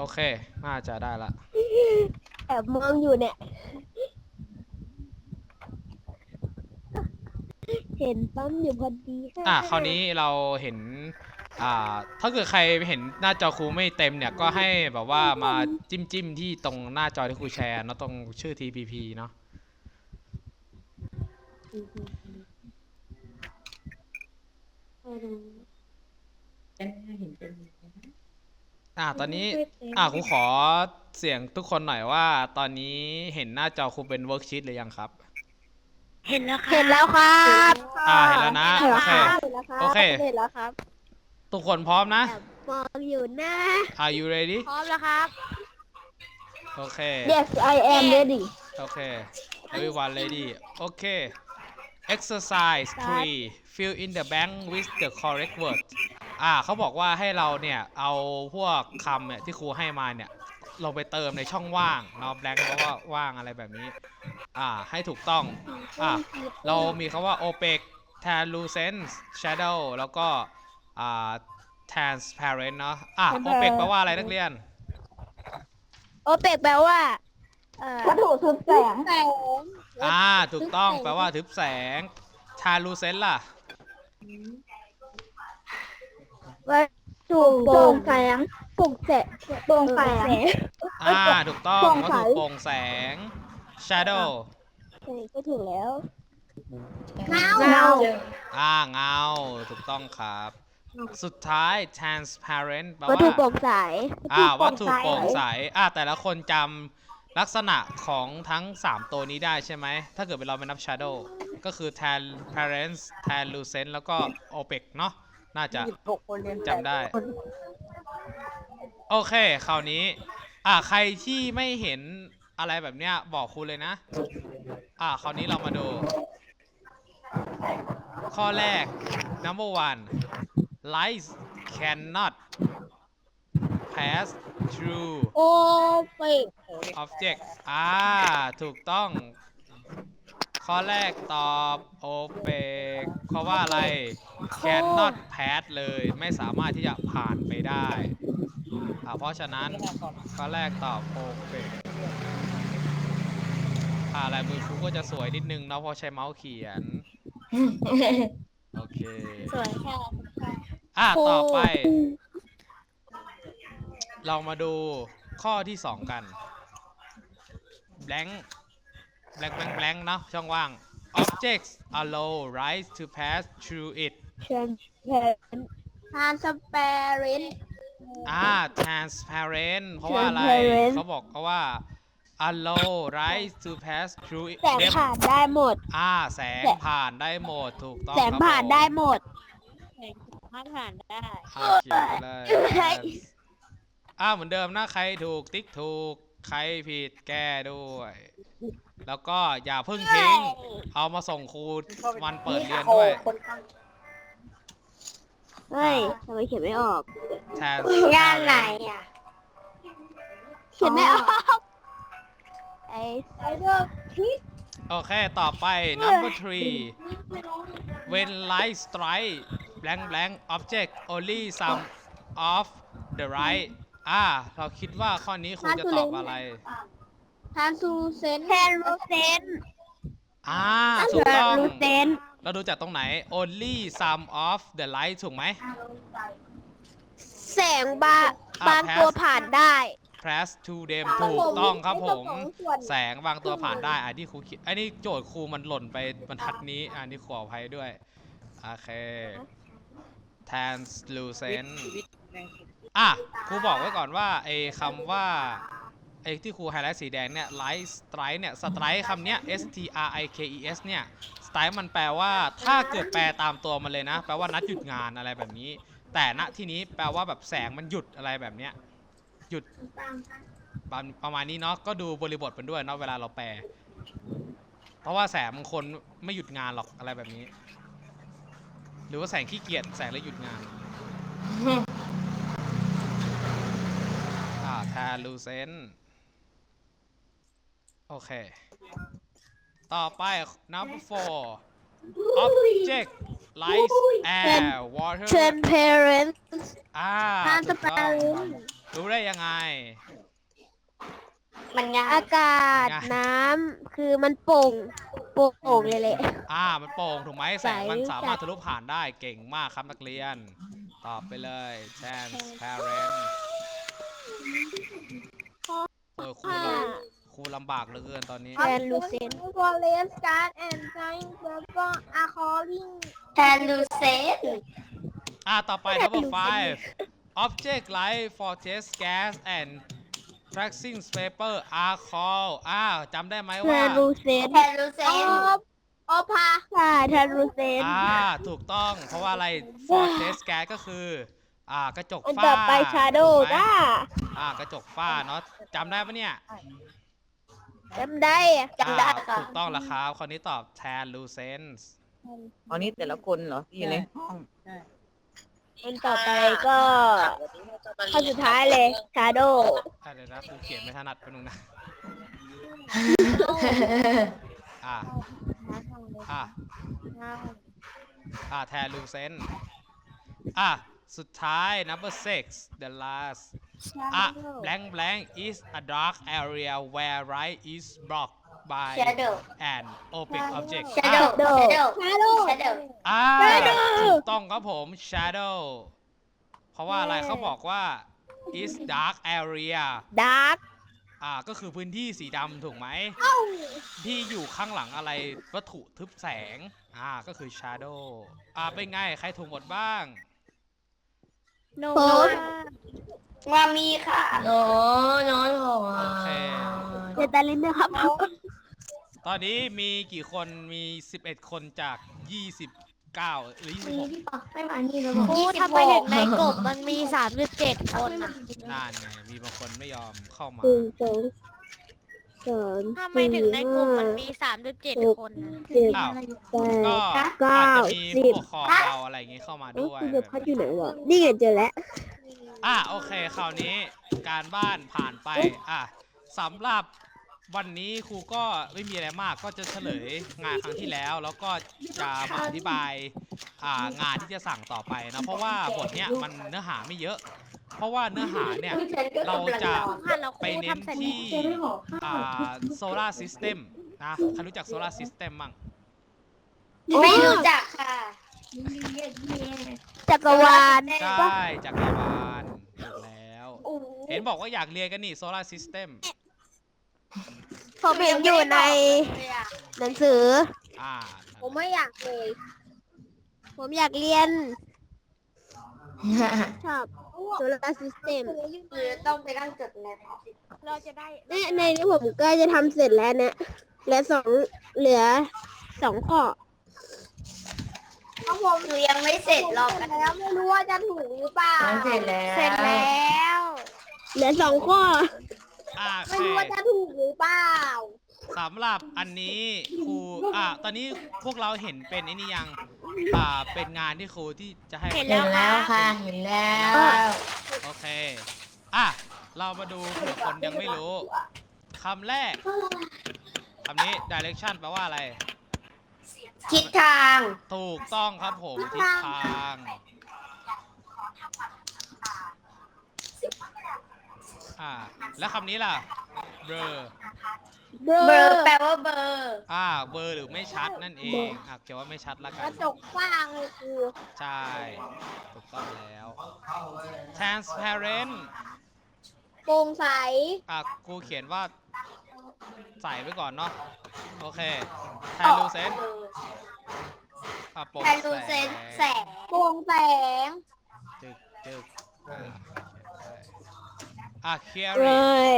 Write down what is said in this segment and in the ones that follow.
โอเค น่าจะได้ละ แอบมองอยู่เนี่ย เห็นปั๊มอยู่พอดีค่ะอะคราวนี้เราเห็น อ่า ถ้าเกิดใครเห็นหน้าจอครูไม่เต็มเนี่ย ก็ให้แบบว่ามาจิ้มจิ้มๆที่ตรงหน้าจอที่ครูแชร์เนาะตรงชื่อ TPP เนาะจะเห็นเป็นยังไงนะ อะตอนนี้ อะครูขอเสียงทุกคนหน่อยว่า ตอนนี้เห็นหน้าจอครูเป็นเวิร์กชีตหรือยังครับ เห็นแล้วครับเห็นแล้วครับอ่าเห็นแล้วนะเห็นโอแล้วเคครับเห็นแล้วครับโอเค เห็นแล้วครับทุกคนพร้อมนะแอบมองอยู่นะ Are you ready พร้อมแล้วครับ โอเค Yes I am ready โอเค everyone ready โอเค exercise 3 fill in the blank with the correct word อ่าเขาบอกว่าให้เราเนี่ย เอาพวกคำเนี่ยที่ครูให้มาเนี่ย ลงไปเติมในช่องว่างเนาะ blank แปลว่าว่างอะไรแบบนี้ อ่า ให้ถูกต้อง อะเรามีคำว่า opaque translucent shadow แล้วก็ อ่า transparent เนาะ อะ opaque แปลว่าอะไรนักเรียน โอเปกแปลว่าเอ่อ วัตถุทึบแสงแสงอ่า ถูกต้องแปลว่าทึบแสง translucent ล่ะ วัตถุโปร่งแสงปลุกแสงโปร่งแสง อ่า ถูกต้องโปร่งวัตใส ถุโปร่งแสง shadow เออก็ถูกแล้วเงาเงาอ่า เงา ถูกต้องครับ สุดท้าย transparent แปลวัตถุว่าโปร่งใส อ่า วัตถุโปร่งใส อ่า แต่ละคนจำ ลักษณะของทั้ง 3 ตัวนี้ได้ใช่ไหม ถ้าเกิดเป็นเราไม่นับ shadow ก็คือ transparent translucent แล้วก็ opaque เนาะน่าจะหกคนเรียนจำได้โอเค คราวนี้ อ่าใครที่ไม่เห็นอะไรแบบเนี้ย บอกครูเลยนะ อ่า คราวนี้เรามาดู ข้อแรก number one lights cannot pass through โอเปก object อ่า ถูกต้อง ข้อแรกตอบ opaque เพราะว่าอะไร cannot pass เลย ไม่สามารถที่จะผ่านไปได้อ่าเพราะฉะนั้น ข้อแรกตอบ opaque อ่าลายมือครูก็จะสวยนิดนึงเนาะเพราะใช้เมาส์เขียน โอเค สวยค่ะอะครู ต่อไป เรามาดูข้อที่สองกัน blank blank blank blank เนอะช่องว่าง objects allow light to pass through it เชิญเชิญทานสเปรินอ่า transparent เพราะว่าอะไร Transparent เขาบอกเขาว่า allow light to pass through it แสงผ่านได้หมด อ่า แสงแสง ผ่านได้หมดถูกต้องแสงครับผ่านผมได้หมด แสงผ่านผ่านได้ อ่าเขียนไปเลย อ่าเหมือนเดิมนะใครถูกติ๊กถูก ใครผิดแก้ด้วย แล้วก็อย่าเพิ่งทิ้ง เอามาส่งครูวันเปิดเรียนด้วยคนข้างเฮ้ยทำไมเขียนไม่ออกแทนย่านไหนอะเขียนไม่ออกไอ้ไอ้เรื่องคิดโอเค ต่อไป number three when light strike blank blank object only some of the right อ่า เราคิดว่าข้อนี้ครูจะตอบอะไร ทานซูเซนแทนรูเซนอ่าถูกต้อง รูเซนเราดูจากตรงไหน only some of the light ถูกไหม แสงบาอะบาง pass ตัวผ่านได้ pass to them ถูกต้องครับผมไต้องส่วนแสงบางตัวผ่านได้ อันที่ครูคิดอันนี้โจทย์ครูมันหล่นไปบรรทัดนี้ อันนี้ขออภัยด้วย โอเค translucent อะครูบอกไว้ก่อนว่าไอ้คำว่าไอ้ที่ครูไฮไลท์สีแดงเนี่ย light strike เนี่ย strike คำเนี้ย s t r i k e s เนี่ย strike มันแปลว่าถ้าเกิดแปลตามตัวมันเลยนะ แปลว่านัดหยุดงานอะไรแบบนี้ แต่ณที่นี้แปลว่าแบบแสงมันหยุดอะไรแบบเนี้ยหยุดประมาณนี้เนาะก็ดูบริบทมันด้วยเนาะเวลาเราแปล เพราะว่าแสงบางคนไม่หยุดงานหรอกอะไรแบบนี้ หรือว่าแสงขี้เกียจแสงแล้วหยุดงาน อ่า translucent โอเค ต่อไป number four object light air water transparent อ่า transparent ถูกต้องรู้ได้ยังไง มันง่ายอากาศไง น้ำคือมันโป่งโป่งเลยแหละ อ่า มันโป่งถูกไหมแสงมันใสสามารถทะลุผ่านได้เก่งมากครับนักเรียน ตอบไปเลย transparent เออครูค่ะลำครูลำบากเหลือเกินตอนนี้ translucent Forest gas and giant purple are calling แทนลูเซนอ่าต่อไป number five object like forest gas and tracing paper are called อ่าจำได้ไหมว่า translucent แทนลูเซนโอภาค่ะ translucent อ่าถูกต้องเพราะว่าอะไร forest gas ก็คือ อ่ากระจกอันฝ้าต่อไป shadow ถูกไหมจ้าอ่ากระจกฝ้าเนาะจำได้ปะเนี่ยจำได้อะจำได้อ่าค่ะ ถูกต้องแล้วครับคนนี้ตอบ translucent ตอนนี้แต่ละคนเหรอที่อยู่ในห้องอันต่อไปก็ข้อสุดท้ายเลย shadow อะเดี๋ยวนะครูเขียนไม่ถนัดไปบนึงนะ อ่าอ่าอ่า translucent อะ สุดท้าย number six the last อะ blank blank is a dark area where light is blocked by shadow an opaque object อะ shadow shadow shadow shadow อ่า Shadow ถูกต้องครับผม shadow เพราะว่าอะไรเขาบอกว่า is dark area dark อ่า ก็คือพื้นที่สีดำถูกไหม ที่อยู่ข้างหลังอะไรวัตถุทึบแสง อ่า ก็คือ shadow อ่า เป็นไง ใครถูกหมดบ้าง no มามีค่ะโน้โน้โน้โอเค เจตาลินนะครับ ตอนนี้มีกี่คน มี 11 คนจาก 29 หรือ มี26พี่ปอไม่มานี่แล้วครูทำไมถึงในกบมันมีสามสิบเจ็ดคนอะนานไง มีบางคนไม่ยอมเข้ามาหนึ่ง สองสามทำไมถึงในกลุ่มมันมีสามสิบเจ็ดคนนะเจ็ดอ้าว แปดก็เก้าอาจจะมีสิผู้บปกครองเราอะไรอย่างงี้เข้ามาเอ้าด้วยคุณจะพัดอยู่ไหนวะนี่ไงเจอแล้ว อะโอเคคราวนี้การบ้านผ่านไปอะสำหรับวันนี้ครูก็ไม่มีอะไรมากก็จะเฉลยงานครั้งที่แล้ว แล้วก็จะมาอธิบายอ่างานที่จะสั่งต่อไปนะเพราะว่าบทเนี้ยมันเนื้อหาไม่เยอะ เพราะว่าเนื้อหาเนี่ย เราจะค่ะเราคไปรูเน้นทำเสร็จที่อ่าโซลาร์ซิสเต็มนะใครรู้จักโซลาร์ซิสเต็มมั่งไม่รู้จักค่ะจักรวาลใช่จักรวาลถูกแล้ว เห็นบอกว่าอยากเรียนกันนี่โซลาร์ซิสเต็มผมเห็นอยู่ในหนังสือ อ่า ผมไม่อยากเลย ผมอยากเรียนชอบ โซลาร์ซิสเต็มคือต้องไปนั่งจดในเราจะได้เนี่ยในนี้ผมใกล้จะทำเสร็จแล้วเนี่ยเหลือสองเหลือสองข้อข้างบนคือยังไม่เสร็จหรอกแล้วไม่รู้ว่าจะถูกหรือเปล่าเสร็จแล้วเสร็จแล้วเหลือสองข้ออ่าไม่โอรู้ว่าเคจะถูกหรือเปล่า สำหรับอันนี้ครูอ่าตอนนี้พวกเราเห็นเป็นไอ้นี่ยังอ่าเป็นงานที่ครูที่จะให้เห็น เห็แล้วนแล้วค่ะเห็นแล้วโอเคอะเรามาดูเผื่อคนยังไม่รู้คำแรกคำนี้ direction แปลว่าอะไร ทิศทาง ถูกต้องครับผมทิศทาง อ่า แล้วคำนี้ล่ะ blur เบอเบอร์ร์แปลว่าเบอร์อ่า เบอร์หรือไม่ชัดนั่นเอง อะเขียนว่าไม่ชัดแล้วกกัระน จกฟ้างเลยครูใช่ ถูกต้องแล้ว transparent โปร่งใส อะ กูเขียนว่าใส่ไว้ก่อนเนาะ โอเค translucent อะโปร่งแทนลูเซนแสงโปร่งแสง จึกจึกอ่า อะเล clearing ย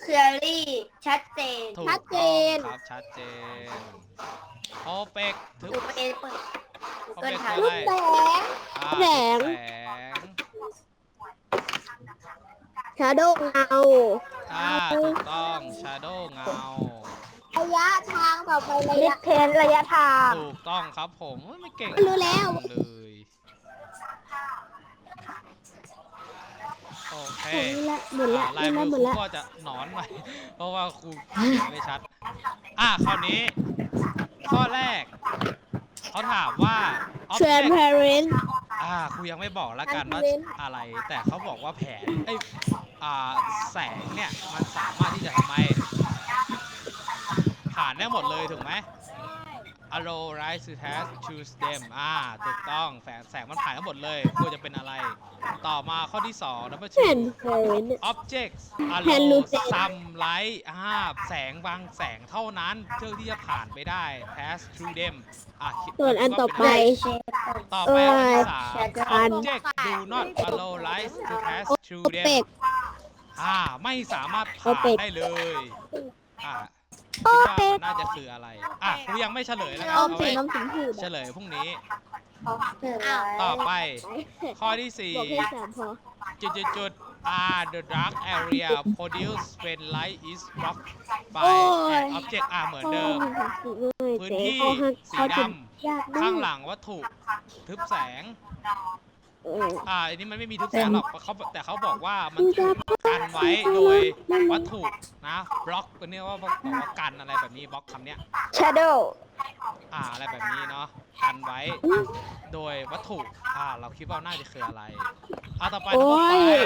เคลียรี่ชัดเจนถูกชัดเจต้องนครับชัดเจน opaque ถึงดูไปเปิด opaque ค่ะคือรูอะไรปแสง อ่าแสง แสงชาโดว์เงาอ่าถูกต้อง shadow เงา ระยะทางต่อไประมิยะดเทนระยะทาง ถูกต้องครับผมเฮ้ยไม่เก่งรู้แล้วเลย โอเคหมดละหมดละอ่าลายหมมืดอละหมดละครูก็จะหนอนหน่อย เพราะว่าครูเขียนไม่ชัด อะคราวนี้ ข้อแรก เขาถามว่าเทรน object เพรนอ่าครูยังไม่บอกแล้วกันว่า Transparent อะไร แต่เขาบอกว่าแผนไอยอ่าแสงเนี่ย มันสามารถที่จะทำไมผ่านได้หมดเลยถูกไหม allow right to test choose them อ่าถูกต้องแสงแสงมันผ่านทั้งหมดเลยควรจะเป็นอะไร ต่อมาข้อที่2 number เทรน two เพรน objects Can allow lose it. some light อ่าแสงบางแสงเท่านั้นเพื่อที่จะผ่านไปได้ pass through them อะคิดส่วนอันต่อไป ต่อไปอันที่สามอัน object do not allow light to pass โอ through เป them ก อ่าไม่สามารถโอผ่านเปกได้เลย อ่า โอคิดว่าเปกมันน่าจะคืออะไร อะครูยังไม่เฉลยแล้วกันโอเอาไว้กน้ำสิงหูดเฉลยพรุ่งนี้อ้าวต่อไป ข้อที่สี่บอกแค่สามพอจุดจุดจุด are the dark area produced when light is blocked by an object อ่าเหมือนเดิมพื้นที่สีดยากข้างหลังวัตถุทึบแสง อออ่าอันนี้มันไม่มีทึบแสงหรอกเขาแต่เขาบอกว่ามันถูกกันไว้โดยวัตถุนะบล็อกตัวเนี้ยว่าบอกว่ากันอะไรแบบนี้บล็อกคำเนี้ย shadow อ่าอะไรแบบนี้เนาะกันไว้ โดยวัตถุอ่าเราคิดว่าน่าจะคืออะไรอ่าต่อไปโอ้ต่อไปย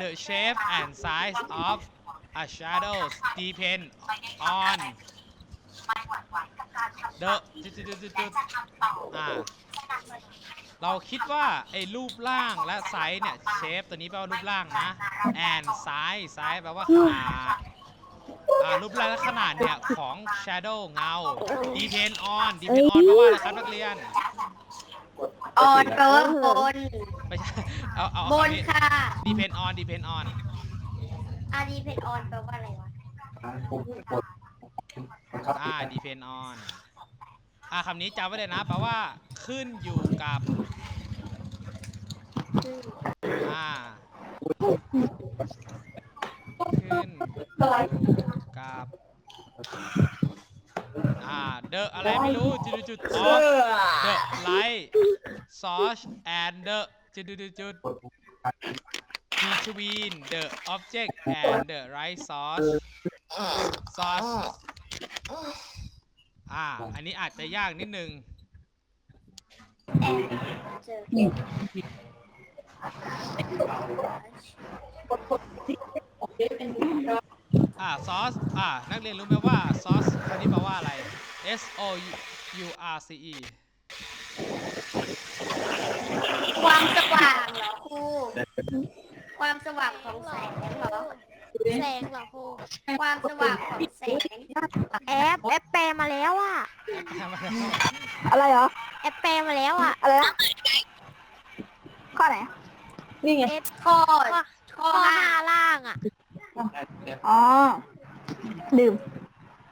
The shape and size of a shadows depend on the จุดจุดจุดจุดจุดอ่า เราคิดว่าไอ้รูปร่างและไซส์เนี่ยเชฟตัวนี้แปลว่ารูปร่างนะ and size size แปลว่าขนาดอ่ารูปร่างและขนาดเนี่ยของ shadow เงา depend on depend on แปลว่าอะไรครับนักเรียน ออนแปลว่าบน ไม่ใช่ เอาเอาบเอานคำนี้ค่ะ depend on depend on อาดีเพนออนแปลว่าอะไรวะ อ่า depend on อ่าคำนี้จำไว้เลยนะแปลว่า ขึ้นอยู่กับ อ่า ขึ้นกับ อ่า เดอะอะไรไม่รู้ จุดจุดจุดออเดอะไลท์ซอชแอนเดอะจุดจุดจุดจุด between the object and the right source source อ่า อันนี้อาจจะยากนิดนึง อ่า source อ่า นักเรียนรู้ไหมว่า source คำนี้แปลว่าอะไร S O U R C E ความสว่างเหรอครู ความสว่างของแสงเหรอ แสงเหรอครูความสว่างของแสงแอปแอปแปลมาแล้วอะ อะไรเหรอ แอปแปลมาแล้วอะอะไรนะข้อไหน นี่ไง เอสข้อข้อข้อข้อห้าห้าล่างอะอ๋อดื่ม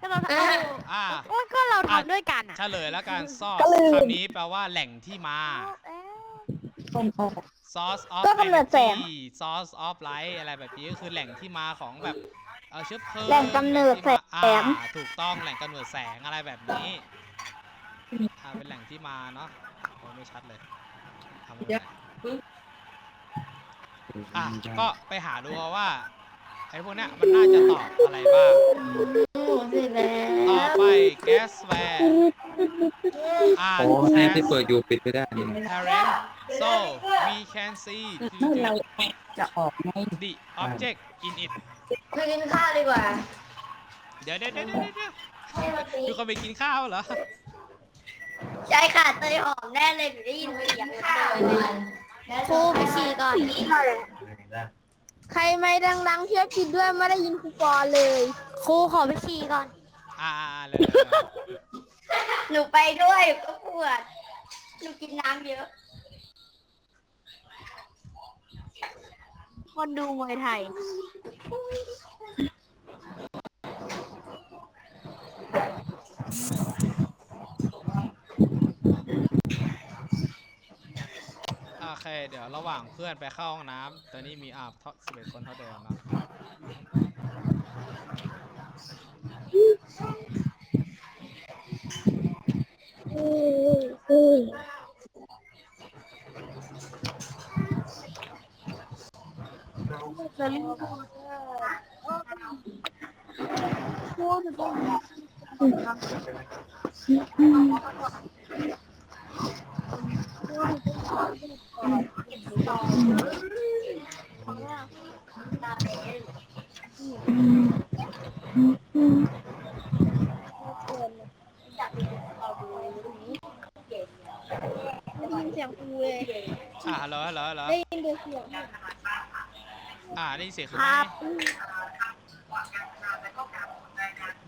ก็เราเอออ่าโอ้ยก็เราทำด้วยกันอะเฉลยแล้วกัน source ก็ลืม คำนี้แปลว่าแหล่งที่มา source of ก็กำเนิดแสง energy source of light อะไรแบบนี้ก็คือแหล่งที่มาของแบบเออเชื้อเพลิงแหล่งกำเนิดแสง อ่าถูกต้องแหล่งกำเนิดแสงอะไรแบบนี้อ่าเป็นแหล่งที่มาเนาะโอ้ไม่ชัดเลยทำไม่ได้อะก็ไปหาดูเอาว่าไอ้พวกเนี้ยมันน่าจะตอบอะไรบ้างต่อไป gasware อ่านโอ้แอป as ที่เปิดอยู่ปิดไม่ได้นี่ parent so we can see เราจะออกไง the object in it ไปกินข้าวดีกว่า เดี๋ยวเดี๋ยวเดี๋ยวเดี๋ยวเดี๋ยวทุกคนไปกินข้าวเหรอ ใช่ค่ะเตยหอมแน่เลยหนูได้ยินเสียงข้าวเลยครูไปฉี่ก่อน ใครไม่ดังๆเชื่อผิดด้วยไม่ได้ยินครูปอเลย ครูขอไปฉี่ก่อน อ่าเลย หนูไปด้วยก็ปวดหนูกินน้ำเยอะ คนดูมวยไทย โอเค เดี๋ยวระหว่างเพื่อนไปเข้าห้องน้ำตอนนี้มีอาบเท่าสิบเอ็ดคนเท่าเดิมเนาะพูดถึงไม่ ได้ยินเสียงครูเลยอ่าฮัลโหลฮัลโหลฮัลโหลได้ยินแต่เสียง อ่าได้ยินเสียงคือไหม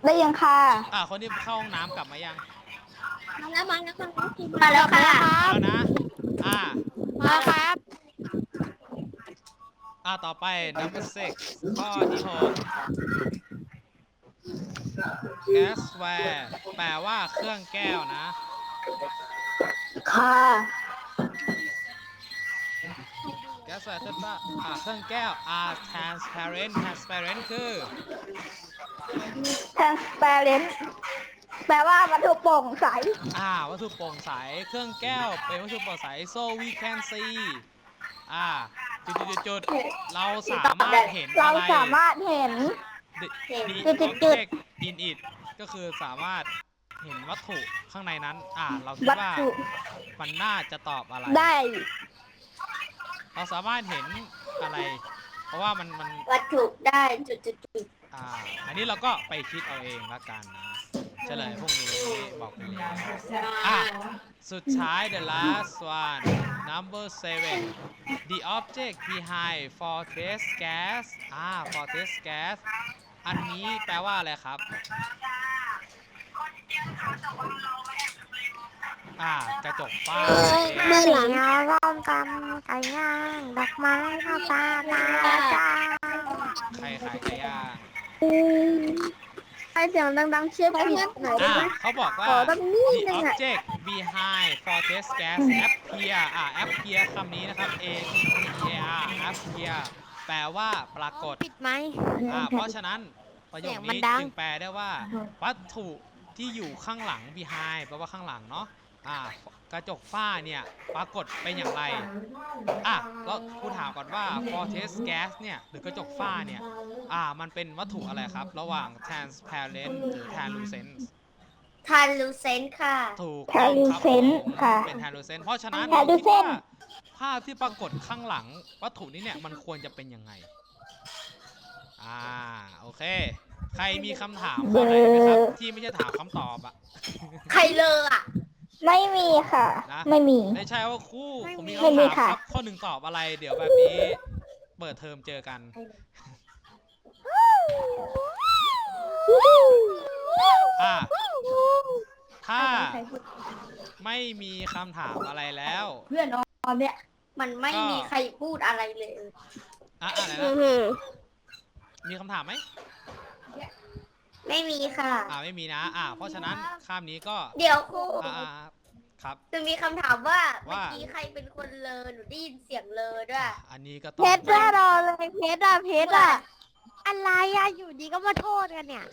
ได้ยังค่ะ อ่าคนที่เข้าห้องน้ำกลับมายังมาแล้วมาแล้วค่ะมาแล้วค่ะ แล้วนะ อ่า มาครับ อ่าต่อไป number six ข้อที่หก gasware แปลว่าเครื่องแก้วนะ ค่ะ gasware คือว่าอ่าเครื่องแก้ว are transparent transparent คือ transparent แปลว่าวัตถุโปร่งใส อ่า วัตถุโปร่งใส เครื่องแก้ว เป็นวัตถุโปร่งใส so we can see อ่า จุดจุดจุดจุดเราสามารถเห็นเราอะไรสามารถเห็น the จุด the จุดจุด object in it ก็คือสามารถเห็นวัตถุข้างในนั้น อ่า เราคิดวัตว่าถุมันน่าจะตอบอะไร ได้ เราสามารถเห็นอะไร เพราะว่ามันมันวัตถุได้จุดจุดจุดอ่าอันนี้เราก็ไปคิดเอาเองละกันนะเฉลยพวกนี้บอกไปแล้วอะสุดท้าย the last one number seven the object behind fortress gas อ่า fortress gas อันนี้แปลว่าอะไรครับ อ่ากระจกฝ้าเมื่อหลังเราร่วมกันไก่ย่างดอกไม้ข้าวปลาปลาจ้าใครขายไก่ย่างไอเสียงดังๆเชื่อผิดหน่อยได้อ่าไหมเขาบอกว่า ขอตั้งนิด the นึงอะ object behind fortress gas appear อ่า appear คำนี้นะครับ a p p a r appear แปลว่าปรากฏ ปิดไหม อ่าเพราะฉะนั้นประโยคเสียงมันนี้ดัง จึงแปลได้ว่า วัตถุที่อยู่ข้างหลัง behind แปลว่าข้างหลังเนาะ อ่ากระจกฝ้าเนี่ยปรากฏเป็นอย่างไรอะแล้วครูถามก่อนว่า fortress gas เนี่ยหรือกระจกฝ้าเนี่ยอ่ามันเป็นวัตถุอะไรครับ ระหว่าง transparent หรือ translucent ทานลูเซนค่ะ ถูกต้องครับ translucent ผมค่ะเป็น translucent เพราะฉะนั้น translucent เราคิดว่าภาพที่ปรากฏข้างหลังวัตถุนี้เนี่ยมันควรจะเป็นยังไง อ่าโอเค ใครมีคำถามข้อไหนไหมครับ ที่ไม่ใช่ถามคำตอบอะ ใครเลออะ ไม่มีค่ะ นะ ไม่มี ไม่ใช่ว่าครู่ผมมีไม่คำมีถามคค่ะรับข้อหนึ่งตอบอะไร เดี๋ยวแบบนี้ เปิดเทอมเจอกัน อ่าถ้าไม่มีคำถามอะไรแล้วเพื่อนนอนเนี่ย มันไม่ก็มีใครพูดอะไรเลย อะอะไรอืนะอหือมีคำถามไหม ไม่มีค่ะ อ่าไม่มีนะ อ่า เพราะฉะนั้นข้ามนี้ก็เดี๋ยวครูอ่าอ่าครับ จะมีคำถามว่าเมื่อว่า กี้ใครเป็นคนเลอหนูได้ยินเสียงเลอด้วย อันนี้ก็ต้อเพงชรแน่นอนเลยเพชรอะเพชรอะอะไรอะอยู่ดีก็มาโทษกันเนี่ย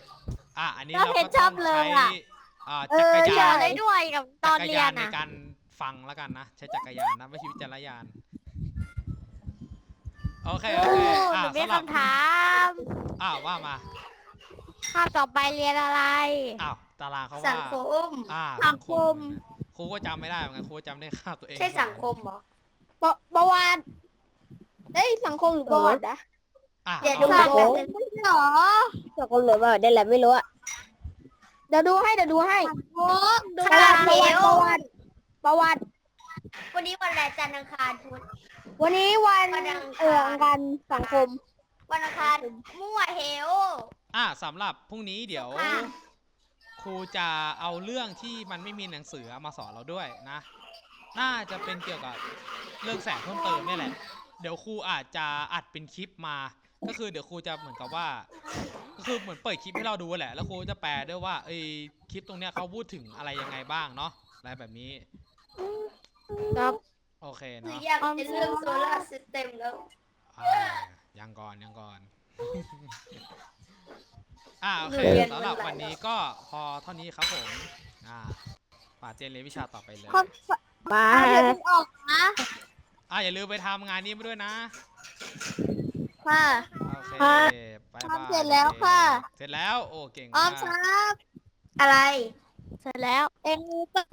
อะอันนี้แล้วเราเพก็ชรชต้ออบงเลยใช้อะ อ่าเอจัอกรเกี่ยยาวนอะไรด้วยกับตจัอนกรเรียยานนในอะการฟังแล้วกันนะ ใช้จักรยานนะไม่ใช่วิจารณญาณโอเคโอครูเคหอ่านูมีสำหรับคำถาม อ่าว่ามา คาบต่อไปเรียนอะไร อ้าวตารางเขาสัว่างคม อ่าสังคม ครูก็จำไม่ได้เหมือนกันครูก็จำได้ข้าวตัวเองใช่สังคมเหรอปะประวัติเอ้ยสังคมหรือประวัตินะอะเดี๋ยวต่ดูอแบบไปนึงหรอสังคมหรือประวัติได้แหละไม่รู้อะเดี๋ยวดูให้เดี๋ยวดูให้ดูค่ะประเดี๋วัติยวประวัติประวัติวันนี้วันอะไรจันทร์อังคารพุธ วันนี้วันวันอังคาร เอออังคารสังคม วันอังคารมั่วเหว อะสำหรับพรุ่งนี้เดี๋ยว ค่ะครูจะเอาเรื่องที่มันไม่มีหนังสือมาสอนเราด้วยนะ น่าจะเป็นเกี่ยวกับเรื่องแสงเพิ่มเติมเนี่ยแหละ เดี๋ยวครูอาจจะอัดเป็นคลิปมา ก็คือเดี๋ยวครูจะเหมือนกับว่า ก็คือเหมือนเปิดคลิปให้เราดูแหละ แล้วครูจะแปลด้วยว่าเอ้ยคลิปตรงเนี้ยเขาพูดถึงอะไรยังไงบ้างเนาะ อะไรแบบนี้ ครับ โอเคหรือเนาะอยากเป็นเรื่องโซลาร์ซิสเต็มแล้ว อ่ายังก่อนยังก่อน อ่าโอเคเรียนสำหรับวันไหนวันนี้ก็พอเท่านี้ครับผมอ่าป่าเจนเรียนวิชาต่อไปเลยมาอะเดี๋ยวดูออกนะอ่าอย่าลืมไปทำงานนี้มาด้วยนะค่ะ โอเคค่ะบายบายทำเสร็จแล้วค่ะ เสร็จแล้วโอ้เก่งออมามกครับ อะไร เสร็จแล้ว เองรู้ปะ